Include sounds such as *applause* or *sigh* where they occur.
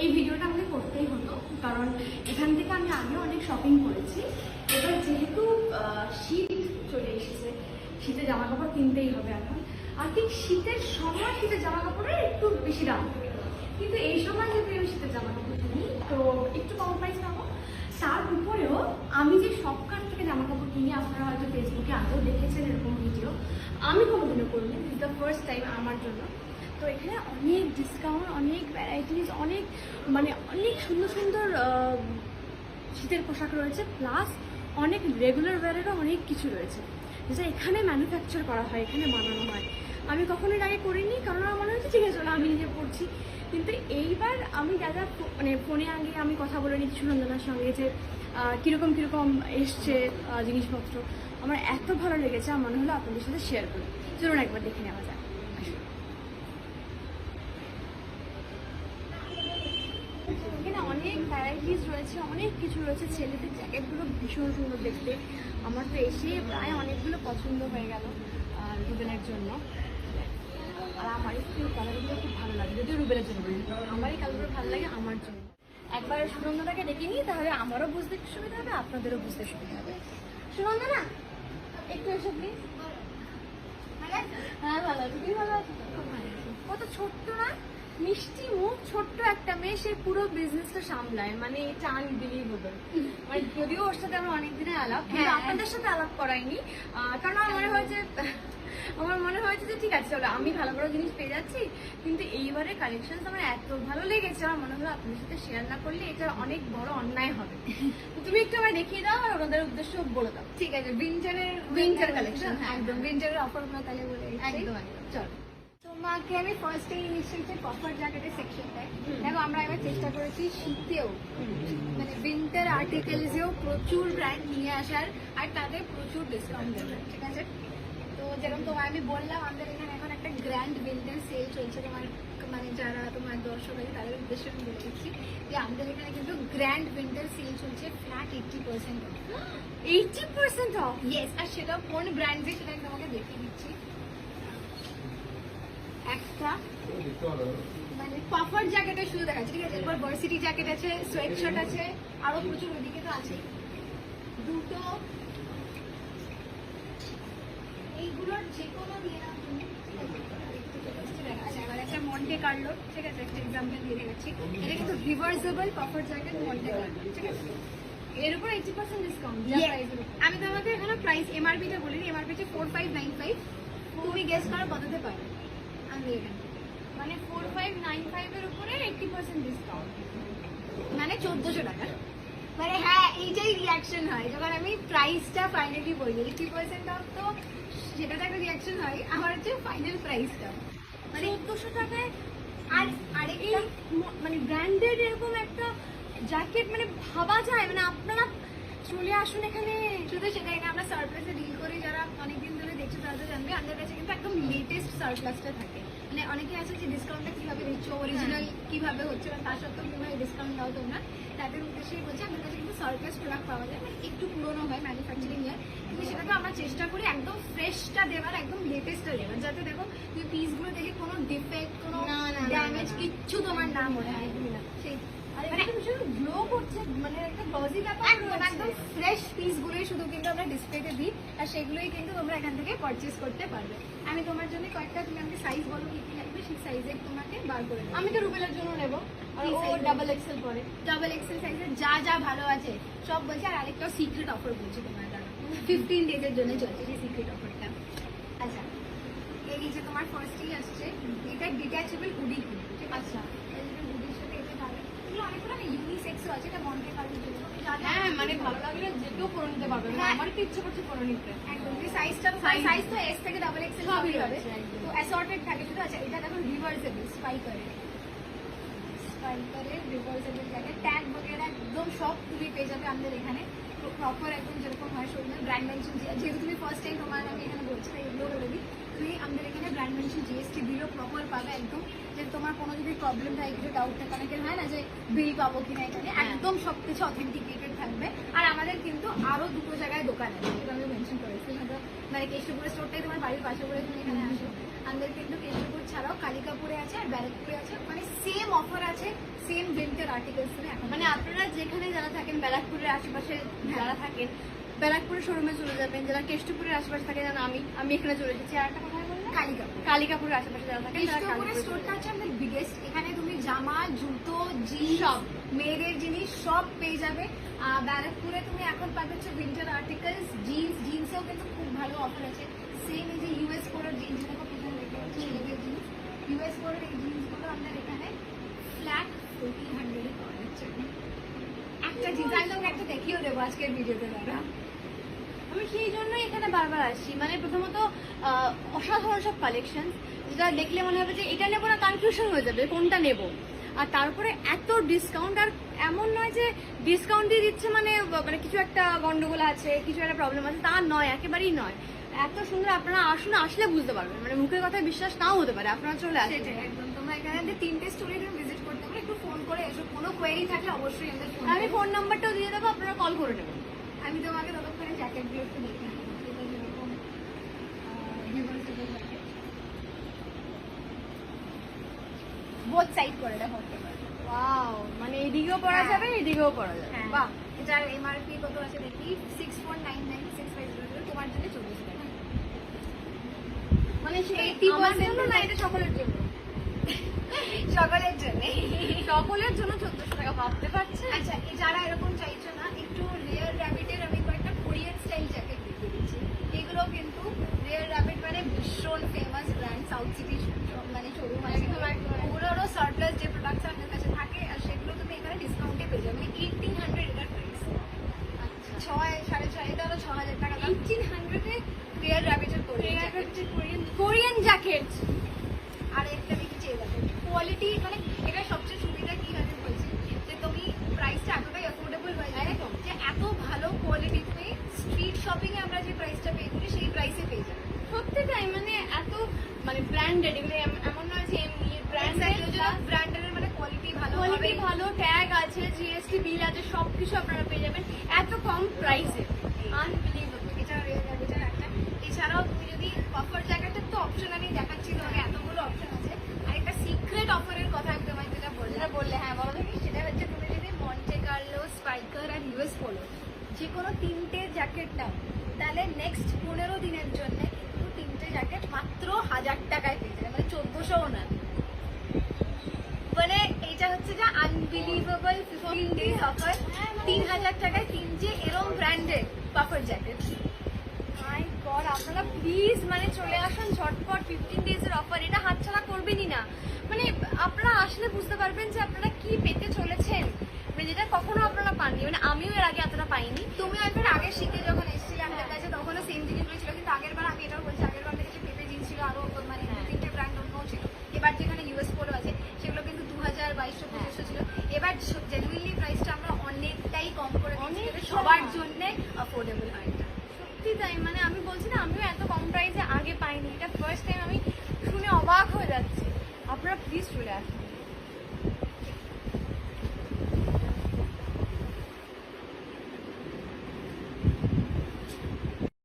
এই ভিডিওটা আমাকে করতেই হতো, কারণ এখান থেকে আমি আগে অনেক শপিং করেছি। এবার যেহেতু শীত চলে এসেছে শীতের জামা কাপড় কিনতেই হবে এখন। আর ঠিক শীতের সময় শীতের জামা কাপড়ের একটু বেশি দাম। কিন্তু এই সময় যদি আমি শীতের জামা কাপড় কিনি, তো একটু কম প্রাইস পাবো। তার উপরেও আমি যে শপকার থেকে জামা কাপড় কিনি, আপনারা হয়তো ফেসবুকে আগেও দেখেছেন এরকম ভিডিও আমি কোনোদিনও করিনি দিস দ্য ফার্স্ট টাইম আমার জন্য। তো এখানে অনেক ডিসকাউন্ট অনেক ভ্যারাইটিস অনেক মানে অনেক সুন্দর সুন্দর শীতের পোশাক রয়েছে প্লাস অনেক রেগুলার ওয়ারেরও অনেক কিছু রয়েছে, যেটা এখানে ম্যানুফ্যাকচার করা হয়, এখানে বানানো হয়। আমি কখনো এর আগে করিনি, কারণ আমার মনে হচ্ছে, ঠিক আছে আমি নিজে পড়ছি কিন্তু এইবার আমি যা যা মানে ফোনে আগে আমি কথা বলে নিচ্ছি সুনন্দনার সঙ্গে যে কীরকম কীরকম এসছে জিনিসপত্র, আমার এত ভালো লেগেছে, আমার মনে হলো আপনাদের সাথে শেয়ার করি। চলুন একবার দেখে নেওয়া যাক আসুন। এখানে অনেক ভ্যারাইটিস রয়েছে, অনেক কিছু রয়েছে। ছেলেদের জ্যাকেটগুলো ভীষণ সুন্দর দেখতে। আমার তো এসে প্রায় অনেকগুলো পছন্দ হয়ে গেল রুবেলের জন্য। আর আমার একটু কালারগুলো খুব ভালো লাগে। যদিও রুবেলের জন্য বলি। আমার এই কালারগুলো ভালো লাগে, আমার জন্য। একবার সুনন্দনাকে ডেকে নিই, তাহলে আমারও বুঝতে সুবিধা হবে, আপনাদেরও বুঝতে সুবিধা হবে। সুনন্দনা একটু এসে প্লিজ হ্যাঁ ভালো আছি খুব ভালো আছি? কত ছোট্ট না? মিষ্টি মুখ ছোট্ট একটা মেয়ে সে পুরো বিজনেসটা সামলায়। মানে এটা আনবিলিভেবল মানে যদিও ওর সাথে আমার অনেক দিনের আলাপ কিন্তু হ্যাঁ। আপনাদের সাথে আলাপ করাইনি। কারণ আমার মনে হয়েছে আমার মনে হয়েছে যে ঠিক আছে চলো আমি ভালো ভালো জিনিস পেয়ে যাচ্ছি কিন্তু এইবারে কালেকশন আমার এত ভালো লেগেছে আমার মনে হলো আপনার সাথে শেয়ার না করলে এটা অনেক বড় অন্যায় হবে। তুমি একটু আমার দেখিয়ে দাও আর ওনাদের উদ্দেশ্য বলে দাও। ঠিক আছে উইন্টারের collection, হ্যাঁ, একদম উইন্টারের অফার তাহলে বলে একদম একদম। চলো। তোমাকে আমি ফার্স্ট এই নিশ্চয়ই কফার জ্যাকেটের সেকশনটায়। দেখো আমরা এবার চেষ্টা করেছি শীতেও মানে উইন্টার আর্টিকেলসেও প্রচুর ব্র্যান্ড নিয়ে আসার আর তাদের প্রচুর ডিসকাউন্ট দেবে ঠিক আছে? তো যেরকম তোমায় আমি বললাম আমাদের এখানে এখন একটা গ্র্যান্ড উইন্টার সেল চলছে। তোমার মানে যারা তোমার দর্শক আছে তাদের উদ্দেশ্যে আমি বলে দিচ্ছি যে আমাদের এখানে কিন্তু গ্র্যান্ড উইন্টার সেল চলছে flat eighty percent eighty percent off yes আর সেটা কোন ব্র্যান্ডে সেটা আমি তোমাকে দেখিয়ে দিচ্ছি। একটা মানে পাফার জ্যাকেটের শুধু দেখাচ্ছি ঠিক আছে? এরপর ভার্সিটি জ্যাকেট আছে সোয়েট শার্ট আছে আরও প্রচুর ওইদিকে তো আছে দুটো এইগুলোর যে কোনো নিয়ে নাও তুমি? আচ্ছা, মন্টে কার্লো ঠিক আছে? একটা এক্সাম্পল দিয়ে দেখাচ্ছি। এটা কিন্তু reversible puffer jacket Monte Carlo ঠিক আছে? এর উপর এইটি পার্সেন্ট ডিসকাউন্ট. আমি তোমাকে এখানে প্রাইস এমআরপিটা বলিনি এমআরপি হচ্ছে ফোর ফাইভ নাইন ফাইভ তুমি গেস করো কততে পারবে মানে ফোর ফাইভ নাইন ফাইভের উপরে এইটি পার্সেন্ট ডিসকাউন্ট মানে চোদ্দশো টাকা। মানে হ্যাঁ এইটাই রিয়াকশন হয়। যখন আমি প্রাইসটা ফাইনালি বলি। এইটি পার্সেন্ট অফ তো সেটা তো একটা রিয়াকশন হয়। আমার হচ্ছে ফাইনাল প্রাইসটা মানে চোদ্দশো টাকায় আর আরেকটা মানে ব্র্যান্ডেড এরকম একটা জ্যাকেট মানে ভাবা যায়? মানে আপনারা চলে আসুন এখানে। শুধু সেটাই না আমরা সারপ্লাসে ডিল করি। যারা অনেকদিন ধরে দেখছ তারা তো জানবে আমাদের কাছে কিন্তু একদম লেটেস্ট সারপ্লাসটা থাকে। মানে অনেকে আছে যে ডিসকাউন্টটা কীভাবে দিচ্ছ অরিজিনাল কীভাবে হচ্ছে বা তার সত্ত্বেও কীভাবে ডিসকাউন্ট দাও তোমরা। তাদের উদ্দেশ্যেই বলছি আমাদের কাছে কিন্তু সারপ্লাস প্রোডাক্ট পাওয়া যায় মানে একটু পুরোনো হয় ম্যানুফ্যাকচারিং ইয়ার কিন্তু সেটাকে আমরা চেষ্টা করি একদম ফ্রেশটা দেওয়ার একদম লেটেস্টটা দেওয়ার। যাতে দেখো তুমি পিসগুলো দেখে কোনো ডিফেক্ট কোনো ড্যামেজ। কিচ্ছু তোমার না মনে হয় সেই আর এটা ভীষণ গ্লো করছে মানে একটা গ্লজি ব্যাপার একদম ফ্রেশ পিসগুলোই শুধু কিন্তু আমরা ডিসপ্লেতে দিই আর সেগুলোই কিন্তু তোমরা এখান থেকে পারচেস করতে পারবে। আমি তোমার জন্য কয়েকটা তুমি আমাকে সাইজ বলো কি কি লাগবে? সেই সাইজে তোমাকে বার করে আমি তো রুবেলের জন্য নেব আর ও ডাবল এক্সেল পরে। ডাবল এক্সেল সাইজের যা যা ভালো আছে সব বলছে আর আরেকটা সিক্রেট অফার বলছি তোমার জন্য ফিফটিন ডেজের জন্য চলছে সেই সিক্রেট অফারটা আচ্ছা এই যে তোমার ফার্স্টেই আসছে এটা ডিট্যাচেবল হুডি আছে? হুডির সাথে এটা ভালো এগুলো অনেকগুলো ইউনিসেক্সও আছে এটা মনকে কারোর জন্য। হ্যাঁ মানে ভালো লাগলে যে কেউ করে নিতে পারবে। মানে হ্যাঁ। আমার তো ইচ্ছে করছে করে নিতে। একদম সাইজটা সাইজ তো এস থেকে ডাবল এক্সেল সবই হবে। তো অ্যাসর্টেড থাকে শুধু আচ্ছা এটা দেখো রিভার্সেবল স্পাইকারের স্পাইকারের রিভার্সেবল জ্যাকেট ট্যাগ বগেরা একদম সব তুমি পেয়ে যাবে আমাদের এখানে। প্রপার একদম যেরকম হয় শোরুমে ব্র্যান্ড মেনশন যেহেতু তুমি ফার্স্ট টাইম তোমার আমি এখানে বলছি তাই এগুলো বলে দিই। তুমি আমাদের এখানে ব্র্যান্ড মেনশন জিএসটি বিলও প্রপার পাবে একদম। যে তোমার কোনো যদি প্রবলেম থাকে কিছু ডাউট থাকে অনেকের হয় না যে বিল পাবো কিনা এখানে। হ্যাঁ। একদম সব কিছু অথেন্টিকেটেড থাকবে। আর আমাদের কিন্তু আরও দুটো জায়গায় দোকান আছে যেটা আমি মেনশন করেছি। মানে কেষ্টপুরের স্টোরটাই তোমার বাড়ির পাশে করে তুমি এখানে আসো। আমাদের কিন্তু কেশবপুর ছাড়াও কালিকাপুরে আছে আর ব্যারাকপুরে আছে। মানে সেম অফার আছে সেম উইন্টার আর্টিকেলস মানে আপনারা যেখানে যারা থাকেন ব্যারাকপুরের আশেপাশে যারা থাকেন ব্যারাকপুরের শোরুমে চলে যাবেন যারা কেষ্টপুরের আশেপাশে থাকে যেন আমি আমি এখানে চলে এসেছি। আর একটা কোথায় বললেন কালিকাপুর কালিকাপুরের আশেপাশে যারা থাকেন কেষ্টপুরের স্টোরটা হচ্ছে আমাদের বিগেস্ট এখানে তুমি জামা জুতো জিন্স সব। মেয়েদের জিনিস সব পেয়ে যাবে। ব্যারাকপুরে তুমি এখন পাবে হচ্ছে উইন্টার আর্টিকেলস জিন্স জিন্সেও কিন্তু খুব ভালো অফার আছে। সেম এই যে ইউএস কোডের জিন্স দেখো পিছনে দেখতে পাচ্ছি ছেলেদের জিন্স ইউএস কোডের এই জিন্সগুলো আমাদের এখানে ফ্ল্যাট ফোরটিন হান্ড্রেডে পাওয়া যাচ্ছে। একটা জিন্স আমি একটা দেখিয়েও দেবো আজকের ভিডিওতে দাদা। আমি সেই জন্যই এখানে বারবার আসি মানে প্রথমত অসাধারণ সব কালেকশন যেটা দেখলে মনে হবে যে এটা নেব না কনফিউশন হয়ে যাবে কোনটা নেব? আর তারপরে এত ডিসকাউন্ট আর এমন নয় যে ডিসকাউন্ট দিয়ে দিচ্ছে মানে মানে কিছু একটা গন্ডগোল আছে কিছু একটা প্রবলেম আছে তা নয় একেবারেই নয়। এত সুন্দর আপনারা আসুন আসলে বুঝতে পারবেন। মানে মুখের কথায় বিশ্বাস নাও হতে পারে আপনারা চলে আসেন। সেটাই একদম। তোমরা এখানে তিনটে স্টোরে ভিজিট করতে পারো একটু ফোন করে এসো। কোনো কোয়েরি থাকলে অবশ্যই আমি ফোন নাম্বারটাও দিয়ে দেবো আপনারা কল করে নেবেন। আমি তোমাকে ততক্ষণে জ্যাকেটগুলো একটু দেখে বোথ সাইড করে ওয়াও মানে এদিকেও পড়া হ্যাঁ। যাবে এদিকেও পড়া যাবে। হ্যাঁ। বাহ। এটার এমআরপি কত আছে দেখি? Six four nine nine six five zero তোমার জন্য চল্লিশ টাকা। মানে সেই 80% জন্য না এটা সকলের জন্য? *laughs* সকলের জন্য? সকলের জন্য চোদ্দশো টাকা ভাবতে পারছে আচ্ছা যারা এরকম চাইছো না রিয়ার র্যাবিটের আমি কয়েকটা কোরিয়ান স্টাইল জ্যাকেট দেখে দিচ্ছি এগুলো কিন্তু রিয়ার র্যাবিট মানে ভীষণ ফেমাস ব্র্যান্ড সাউথ সিটি মানে শোরুম একদম। ওগুলোরও সারপ্লাস যে প্রোডাক্টস আপনার কাছে থাকে আর সেগুলো তুমি এখানে ডিসকাউন্টে পেয়ে যাবে। মানে এইটিন হান্ড্রেড এটার প্রাইস আচ্ছা। ছয় সাড়ে ছয় এটা হলো ছ হাজার টাকা এইটিন হান্ড্রেডে রিয়ার র্যাবিটের কোরিয়ান কোরিয়ান জ্যাকেট আর একটা দেখেছি এই দেখো কোয়ালিটি মানে এটা সবচেয়ে সুবিধা কি আমি বলছি যে তুমি প্রাইসটা এতটাই অ্যাফোর্ডেবল হয়ে যায় একদম। যে এত ভালো কোয়ালিটি তুমি স্ট্রিট শপিং এ আমরা যে প্রাইসটা পে করি সেই প্রাইসে পেয়ে যাবে সত্যি তাই মানে এত মানে ব্র্যান্ডেড এগুলো এম- এমন নয় যে এমনি ব্র্যান্ডেড ব্র্যান্ডের মানে কোয়ালিটি ভালো কোয়ালিটি হবে ভালো ট্যাগ আছে জিএসটি বিল আছে সব কিছু আপনারা পেয়ে যাবেন। এত কম প্রাইসে আনবিলিভেবল এটা একটা। এছাড়াও তুমি যদি অফার জায়গাটার তো অপশন আমি দেখাচ্ছি তোমাকে, এতগুলো অপশন আছে। আর একটা সিক্রেট অফারের কথা আমি যেটা বললাম। যেটা বললে হ্যাঁ বলো দেখি। সেটা হচ্ছে তুমি যদি মন্টে কার্লো স্পাইকার আর ইউএস পোলো যে কোনো তিনটে জ্যাকেট নাও, তাহলে নেক্সট পনেরো দিনের জন্য কিন্তু তিনটে জ্যাকেট মাত্র হাজার টাকায় পেয়ে যাবে। মানে চোদ্দোশোও না। মানে এইটা হচ্ছে যে আনবিলিভেবল ফিফটিন ডেজ অফার তিন হাজার টাকায় তিনটে এরম ব্র্যান্ডেড পাপড় জ্যাকেট আপনারা প্লিজ মানে চলে আসুন ঝটপট ফিফটিন ডেজের অফার এটা হাতছাড়া করবেনই না। মানে আপনারা আসলে বুঝতে পারবেন যে আপনারা কি পেতে চলেছেন। মানে যেটা কখনো আপনারা পাননি। মানে আমিও এর আগে এতটা পাইনি। তুমি একবার আগের শীতে যখন এসেছিলে আমাদের কাছে তখনও সেম জিনিসগুলো ছিল কিন্তু আগের বার আমি এটাও বলছি আগের বার দেখেছি পেপে জিন্স ছিল আরও মানে দু তিনটে ব্র্যান্ড অন্য ছিল এবার যেখানে ইউএস পোলো আছে সেগুলো কিন্তু দু হাজার বাইশশো পঁচিশশো ছিল এবার জেনুইনলি প্রাইসটা আমরা অনেকটাই কম করে দিয়েছি অনেক যাতে সবার কম। জন্য অ্যাফোর্ডেবল হয় এটা সত্যি তাই মানে আমি বলছি না, আমিও এত কম প্রাইসে আগে পাইনি। এটা ফার্স্ট টাইম আমি শুনে অবাক হয়ে যাচ্ছি। আপনারা প্লিজ চলে আসুন।